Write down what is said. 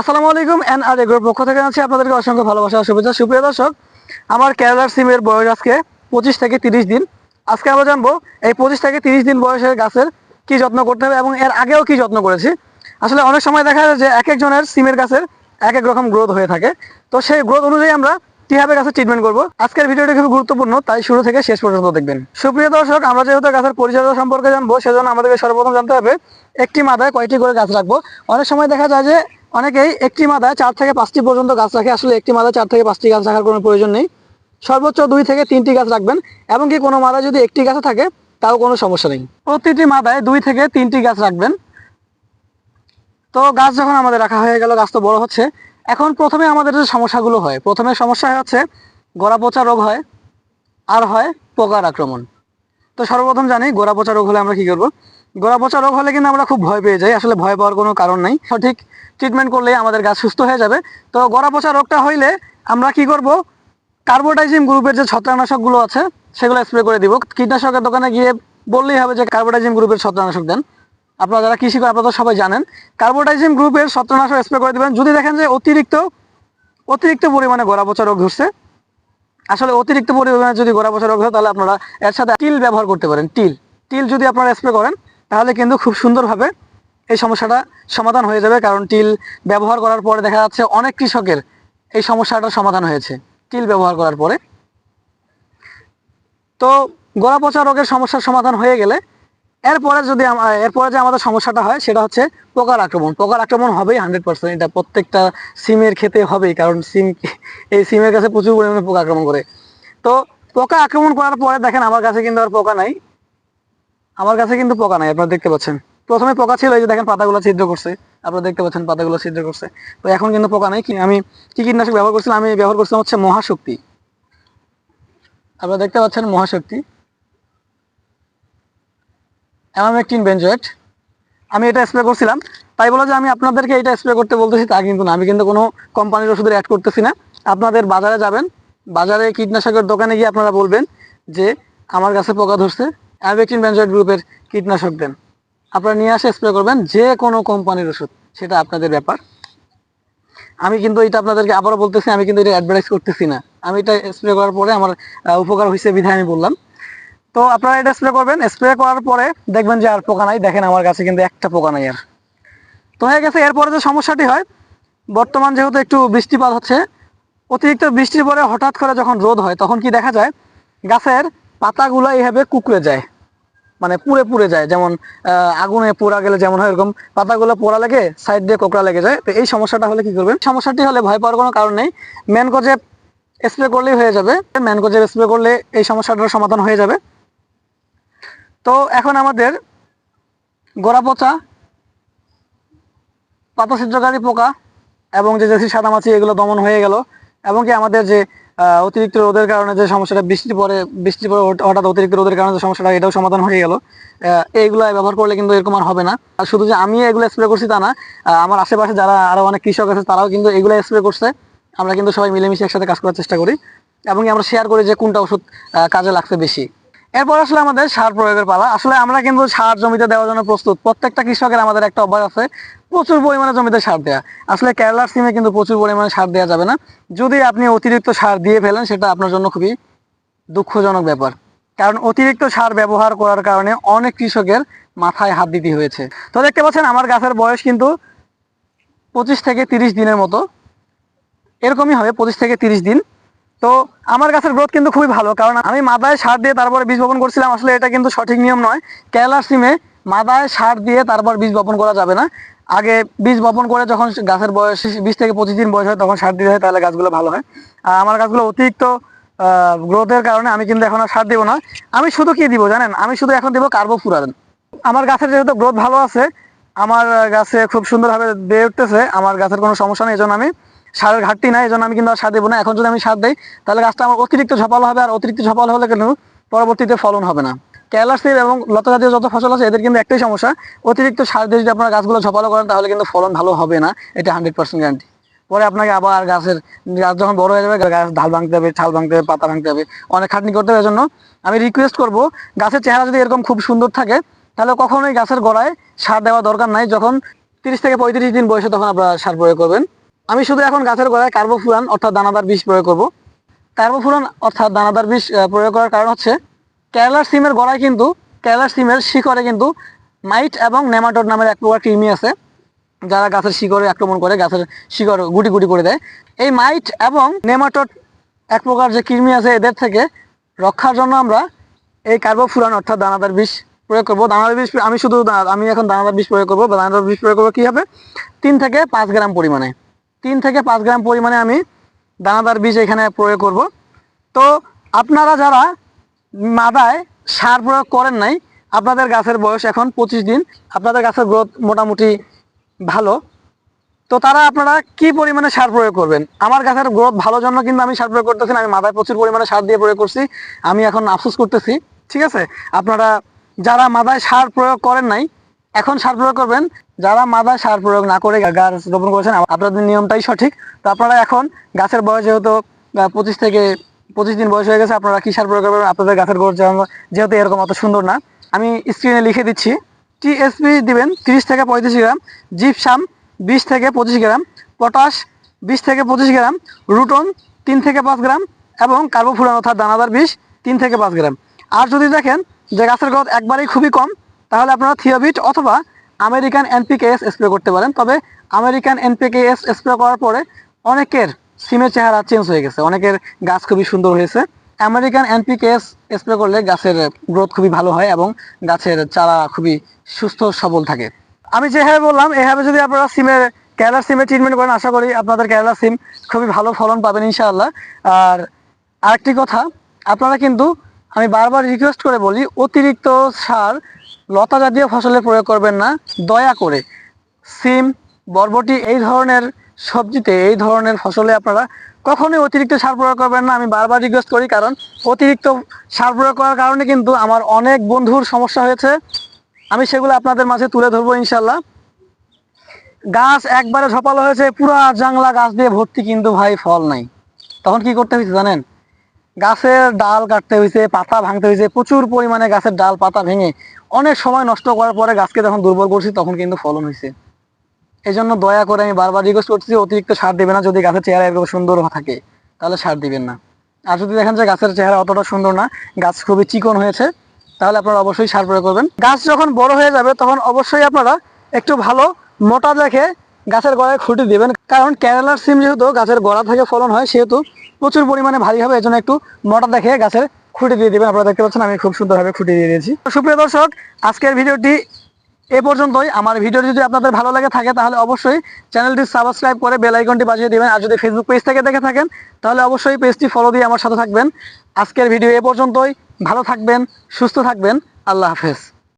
আসসালামু আলাইকুম এন আর এগ্রোর পক্ষ থেকে আছি আপনাদেরকে অসংখ্য ভালোবাসা শুভেচ্ছা। সুপ্রিয় দর্শক, আমার কেরালার সিমের বয়স আজকে পঁচিশ থেকে তিরিশ দিন। আজকে আমরা জানব এই পঁচিশ থেকে তিরিশ দিন বয়সের গাছের কি যত্ন করতে হবে এবং এর আগেও কি যত্ন করেছি। আসলে অনেক সময় দেখা যায় যে এক একজনের সিমের গাছের এক এক রকম গ্রোথ হয়ে থাকে। তো সেই গ্রোথ অনুযায়ী আমরা কীভাবে গাছের ট্রিটমেন্ট করব? আজকের ভিডিওটি খুব গুরুত্বপূর্ণ, তাই শুরু থেকে শেষ পর্যন্ত দেখবেন। সুপ্রিয় দর্শক, আমরা যেহেতু গাছের পরিচর্যা সম্পর্কে জানব, সেজন্য আমাদেরকে সর্বপ্রথম জানতে হবে, একটি মাদায় কয়টি করে গাছ রাখব? অনেক সময় দেখা যায় যে অনেকেই একটি মাদায় চার থেকে পাঁচটি পর্যন্ত গাছ রাখে। আসলে একটি মাদায় চার থেকে পাঁচটি গাছ রাখার কোনো প্রয়োজন নেই। সর্বোচ্চ দুই থেকে তিনটি গাছ রাখবেন, এবং কি কোনো মাদায় যদি একটি গাছে থাকে, তাও কোনো সমস্যা নেই। প্রতিটি মাদায় দুই থেকে তিনটি গাছ রাখবেন। তো গাছ যখন আমাদের রাখা হয়ে গেল, গাছ তো বড় হচ্ছে। এখন প্রথমে আমাদের যে সমস্যাগুলো হয়, প্রথমে সমস্যা হচ্ছে গোড়া পচা রোগ হয়, আর হয় পোকার আক্রমণ। তো সর্বপ্রথম জানি গোড়া পচা রোগ হলে আমরা কি করব? গোড়া পচা রোগ হলে কিন্তু আমরা খুব ভয় পেয়ে যাই, আসলে ভয় পাওয়ার কোনো কারণ নাই। সঠিক ট্রিটমেন্ট করলে আমাদের গাছ সুস্থ হয়ে যাবে। তো গোড়া পচা রোগটা হইলে আমরা কি করব? কার্বোটাইজিম গ্রুপের যে ছত্রাকনাশকগুলো আছে, সেগুলো স্প্রে করে দিব। কীটনাশকের দোকানে গিয়ে বললেই হবে যে কার্বোটাইজিম গ্রুপের ছত্রাকনাশক দেন। আপনারা যারা কৃষি করে আপনারা তো সবাই জানেন। কার্বোটাইজিম গ্রুপের ছত্রাকনাশক স্প্রে করে দেবেন। যদি দেখেন যে অতিরিক্ত অতিরিক্ত পরিমাণে গোড়া পচা রোগ ধরছে, আসলে অতিরিক্ত পরিমাণে যদি গোড়া পচা রোগ হয় তাহলে আপনারা এর সাথে টিল ব্যবহার করতে পারেন টিল টিল যদি আপনারা স্প্রে করেন তাহলে কিন্তু খুব সুন্দরভাবে এই সমস্যাটা সমাধান হয়ে যাবে, কারণ টিল ব্যবহার করার পরে দেখা যাচ্ছে অনেক কৃষকের এই সমস্যাটা সমাধান হয়েছে, টিল ব্যবহার করার পরে। তো গোড়া পচা রোগের সমস্যার সমাধান হয়ে গেলে এরপরে যদি এরপরে যে আমাদের সমস্যাটা হয় সেটা হচ্ছে পোকার আক্রমণ। পোকার আক্রমণ হবেই হান্ড্রেড পার্সেন্ট, এটা প্রত্যেকটা সিমের ক্ষেতে হবেই, কারণ সিম এই সিমের কাছে প্রচুর পরিমাণে পোকা আক্রমণ করে। তো পোকা আক্রমণ করার পরে দেখেন আমার কাছে কিন্তু আর পোকা নাই। আমার কাছে কিন্তু পোকা নাই, আপনারা দেখতে পাচ্ছেন। প্রথমে পোকা ছিল, এই যে দেখেন পাতাগুলো ছিদ্র করছে। আপনারা দেখতে পাচ্ছেন পাতাগুলো ছিদ্র করছে। তো এখন কিন্তু পোকা নাই। আমি কি কীটনাশক ব্যবহার করছিলাম? আমি ব্যবহার করছিলাম হচ্ছে মহাশক্তি। আপনারা দেখতে পাচ্ছেন মহাশক্তি। অ্যামামেকটিন বেঞ্জয়েট আমি এটা স্প্রে করছিলাম। তাই বলে যে আমি আপনাদেরকে এটা স্প্রে করতে বলতেছি, তা কিন্তু না। আমি কিন্তু কোনো কোম্পানির ওষুধের অ্যাড করতেছি না। আপনাদের বাজারে যাবেন। বাজারে কীটনাশকের দোকানে গিয়ে আপনারা বলবেন যে, আমার কাছে পোকা ধরছে। অ্যামামেকটিন বেঞ্জয়েট গ্রুপের কীটনাশক দেন। আপনারা নিয়ে আসে স্প্রে করবেন যে কোনো কোম্পানির ওষুধ, সেটা আপনাদের ব্যাপার। আমি কিন্তু এটা আপনাদেরকে আবারও বলতেছি, আমি কিন্তু এটা অ্যাডভার্টাইজ করতেছি না। আমি এটা স্প্রে করার পরে আমার উপকার হয়েছে বিধায় আমি বললাম। তো আপনারা এটা স্প্রে করবেন। স্প্রে করার পরে দেখবেন যে আর পোকা নাই। দেখেন আমার কাছে কিন্তু একটা পোকা নাই আর। তো হয়ে গেছে, এরপরে যে সমস্যাটি হয়, বর্তমান যেহেতু একটু বৃষ্টিপাত হচ্ছে, অতিরিক্ত বৃষ্টির পরে হঠাৎ করে যখন রোদ হয়, তখন কি দেখা যায়, গাছের পাতাগুলো এইভাবে কুকড়ে যায়। মানে পুড়ে পুড়ে যায়। যেমন আগুনে পোড়া গেলে যেমন হয় এরকম, পাতাগুলো পোড়া লেগে, সাইড দিয়ে কোকড়া লেগে যায়। তো এই সমস্যাটা হলে কি করবেন? সমস্যাটি হলে ভয় পাওয়ার কোনো কারণ নেই। ম্যানকোজেব স্প্রে করলেই হয়ে যাবে। ম্যানকোজেব স্প্রে করলে এই সমস্যাটার সমাধান হয়ে যাবে। তো এখন আমাদের গোড়া পচা, পাতা ছিদ্রকারী পোকা এবং যে জেসি সাদামাছি, এগুলো দমন হয়ে গেল। এবং কি আমাদের যে অতিরিক্ত রোদের কারণে যে সমস্যাটা বৃষ্টি পরে বৃষ্টি পরে হঠাৎ- অতিরিক্ত রোদের কারণে যে সমস্যাটা, এটাও সমাধান হয়ে গেল। এইগুলো ব্যবহার করলে কিন্তু এরকম আর হবে না। আর শুধু যে আমি এগুলো স্প্রে করছি তা না আমার আশেপাশে যারা আরও অনেক কৃষক আছে, তারাও কিন্তু এগুলো স্প্রে করছে। আমরা কিন্তু সবাই মিলেমিশে একসাথে কাজ করার চেষ্টা করি। এবং আমরা শেয়ার করি যে কোনটা ওষুধ কাজে লাগছে বেশি। এরপর আসলে আমাদের সার প্রয়োগের পালা। আসলে আমরা কিন্তু সার জমিতে দেওয়ার জন্য প্রস্তুত। প্রত্যেকটা কৃষকের আমাদের একটা অভ্যাস আছে, প্রচুর পরিমাণে জমিতে সার দেওয়া আসলে কেরালার সিমে কিন্তু প্রচুর পরিমাণে সার দেওয়া যাবে না। যদি আপনি অতিরিক্ত সার দিয়ে ফেলেন, সেটা আপনার জন্য খুবই দুঃখজনক ব্যাপার। কারণ অতিরিক্ত সার ব্যবহার করার কারণে অনেক কৃষকের মাথায় হাত দিতে হয়েছে। তো দেখতে পাচ্ছেন, আমার গাছের বয়স কিন্তু পঁচিশ থেকে তিরিশ দিনের মতো। এরকমই হবে, পঁচিশ থেকে তিরিশ দিন। তো আমার গাছের গ্রোথ কিন্তু খুবই ভালো, কারণ আমি মাদায় সার দিয়ে তারপরে বীজ বপন করছিলাম। আসলে এটা কিন্তু সঠিক নিয়ম নয়। কেরালার সিমে মাদায় সার দিয়ে তারপর বীজ বপন করা যাবে না। আগে বীজ বপন করে যখন গাছের বয়স বিশ থেকে পঁচিশ দিন বয়স হয়, তখন সার দিতে হয়, তাহলে গাছগুলো ভালো হয়। আর আমার গাছগুলো অতিরিক্ত গ্রোথের কারণে আমি কিন্তু এখন আর সার দিব না। আমি শুধু কি দিব জানেন? আমি শুধু এখন দিব কার্বোফুরান আমার গাছের যেহেতু গ্রোথ ভালো আছে, আমার গাছে খুব সুন্দরভাবে বেড়ে উঠতেছে, আমার গাছের কোনো সমস্যা নেই, এই জন্য আমি সারের ঘাটতি নাই এই জন্য আমি কিন্তু আর সার দেবো না। এখন যদি আমি সার দেই, তাহলে গাছটা আমার অতিরিক্ত ঝপালো হবে, আর অতিরিক্ত ঝপালো হলে কিন্তু পরবর্তীতে ফলন হবে না। কেরালার সিম এবং লতা জাতীয় যত ফসল আছে, এদের কিন্তু একটাই সমস্যা, অতিরিক্ত সার দিয়ে যদি আপনার গাছগুলো ঝপালো করেন, তাহলে কিন্তু ফলন ভালো হবে না। এটা হান্ড্রেড পার্সেন্ট গ্যারান্টি পরে আপনাকে আবার গাছের, গাছ যখন বড় হয়ে যাবে, গাছ ঢাল ভাঙতে হবে, ছাল ভাঙতে হবে, পাতা ভাঙতে হবে, অনেক খাটনি করতে হবে, এজন্য আমি রিকোয়েস্ট করব, গাছের চেহারা যদি এরকম খুব সুন্দর থাকে, তাহলে কখনোই গাছের গোড়ায় সার দেওয়া দরকার নাই। যখন তিরিশ থেকে পঁয়ত্রিশ দিন বয়সে তখন আপনারা সার প্রয়োগ করবেন। আমি শুধু এখন গাছের গোড়ায় কার্বোফুরান অর্থাৎ দানাদার বিষ প্রয়োগ করব। কার্বোফুরান অর্থাৎ দানাদার বিষ প্রয়োগ করার কারণ হচ্ছে কেরালার সিমের গোড়ায় কিন্তু, কেরালার সিমের শিকড়ে কিন্তু মাইট এবং নেমাটোড নামের এক প্রকার কৃমি আছে, যারা গাছের শিকড়ে আক্রমণ করে, গাছের শিকড় গুটি গুটি করে দেয়। এই মাইট এবং নেমাটোড এক প্রকার যে কৃমি আছে, এদের থেকে রক্ষার জন্য আমরা এই কার্বোফুরান অর্থাৎ দানাদার বিষ প্রয়োগ করব। দানাদার বিষ, আমি শুধু আমি এখন দানাদার বিষ প্রয়োগ করব দানাদার বিষ প্রয়োগ করব কী হবে তিন থেকে পাঁচ গ্রাম পরিমাণে। তিন থেকে পাঁচ গ্রাম পরিমাণে আমি দানাদার বীজ এখানে প্রয়োগ করব। তো আপনারা যারা মাদায় সার প্রয়োগ করেন নাই, আপনাদের গাছের বয়স এখন পঁচিশ দিন, আপনাদের গাছের গ্রোথ মোটামুটি ভালো। তো তারা আপনারা কি পরিমাণে সার প্রয়োগ করবেন? আমার গাছের গ্রোথ ভালো জন্য কিন্তু আমি সার প্রয়োগ করতেছি আমি মাথায় প্রচুর পরিমাণে সার দিয়ে প্রয়োগ করছি, আমি এখন আফসোস করতেছি, ঠিক আছে? আপনারা যারা মাদায় সার প্রয়োগ করেন নাই এখন সার প্রয়োগ করবেন। যারা মাদায় সার প্রয়োগ না করে গাছ রোপণ করেছেন আপনাদের নিয়মটাই সঠিক। তো আপনারা এখন গাছের বয়স যেহেতু পঁচিশ থেকে পঁচিশ দিন বয়স হয়ে গেছে, আপনারা কি সার প্রয়োগ করবেন? আপনাদের গাছের গ্রোথ যেহেতু এরকম অত সুন্দর না। আমি স্ক্রিনে লিখে দিচ্ছি। টিএসপি দিবেন তিরিশ থেকে পঁয়ত্রিশ গ্রাম জিপসাম বিশ থেকে পঁচিশ গ্রাম পটাশ বিশ থেকে পঁচিশ গ্রাম রুটন তিন থেকে পাঁচ গ্রাম এবং কার্বোফুরান অর্থাৎ দানাদার বিষ তিন থেকে পাঁচ গ্রাম। আর যদি দেখেন যে গাছের গ্রোথ একবারেই খুবই কম তাহলে আপনারা থিওবিট অথবা আমেরিকান এনপিকেএস স্প্রে করতে পারেন। তবে আমেরিকান এনপিকেএস স্প্রে করার পরে অনেকের সিমের চেহারা চেঞ্জ হয়ে গেছে। অনেকের গাছ খুবই সুন্দর হয়েছে। আমেরিকান এনপিকেএস স্প্রে করলে গাছের গ্রোথ খুবই ভালো হয় এবং গাছের চারা খুবই সুস্থ সবল থাকে। আমি যেভাবে বললাম এভাবে যদি আপনারা সিমের কেরালা সিমের ট্রিটমেন্ট করেন, আশা করি আপনাদের কেরালা সিম খুবই ভালো ফলন পাবেন ইনশাআল্লাহ। আর আরেকটি কথা, আপনারা কিন্তু, আমি বারবার রিকোয়েস্ট করে বলি, অতিরিক্ত সার লতা জাতীয় ফসলে প্রয়োগ করবেন না, দয়া করে। সিম, বরবটি এই ধরনের সবজিতে এই ধরনের ফসলে আপনারা কখনোই অতিরিক্ত সার প্রয়োগ করবেন না। আমি বারবার রিকোয়েস্ট করি, কারণ অতিরিক্ত সার প্রয়োগ করার কারণে কিন্তু আমার অনেক বন্ধুর সমস্যা হয়েছে। আমি সেগুলো আপনাদের মাঝে তুলে ধরবো ইনশাল্লাহ গাছ একবারে ঝপালো হয়েছে, পুরা জাংলা গাছ দিয়ে ভর্তি কিন্তু ভাই ফল নাই। তখন কি করতে হয়েছে জানেন? গাছের ডাল কাটতে হয়েছে পাতা ভাঙতে হয়েছে প্রচুর পরিমাণে গাছের ডাল, পাতা ভেঙে অনেক সময় নষ্ট করার পরে গাছকে যখন দুর্বল করছি তখন কিন্তু ফলন হয়েছে এই জন্য দয়া করে আমি বারবার রিকোয়েস্ট করছি, অতিরিক্ত সার দেবে না, যদি গাছের চেহারা এরকম সুন্দর থাকে, তাহলে সার দিবেন না। আর যদি দেখেন যে গাছের চেহারা অতটা সুন্দর না, গাছ খুবই চিকন হয়েছে, তাহলে আপনারা অবশ্যই সার প্রয়োগ করবেন। গাছ যখন বড় হয়ে যাবে, তখন অবশ্যই আপনারা একটু ভালো মোটা দেখে গাছের গোড়ায় খুঁটি দিবেন। কারণ কেরালার সিম যেহেতু গাছের গোড়া থেকে ফলন হয়, সেহেতু প্রচুর পরিমাণে ভারী হবে, এজন্য একটু মোটা দেখে গাছের খুঁটি দিয়ে দিবেন। আপনারা দেখতে পাচ্ছেন, আমি খুব সুন্দরভাবে খুঁটি দিয়ে দিয়েছি। সুপ্রিয় দর্শক, আজকের ভিডিওটি এ পর্যন্তই। আমার ভিডিও যদি আপনাদের ভালো লাগে থাকে, তাহলে অবশ্যই চ্যানেলটি সাবস্ক্রাইব করে বেল আইকনটি বাজিয়ে দিবেন। আর যদি ফেসবুক পেজ থেকে দেখে থাকেন, তাহলে অবশ্যই পেজটি ফলো দিয়ে আমার সাথে থাকবেন। আজকের ভিডিও এ পর্যন্তই। ভালো থাকবেন, সুস্থ থাকবেন। আল্লাহ হাফেজ।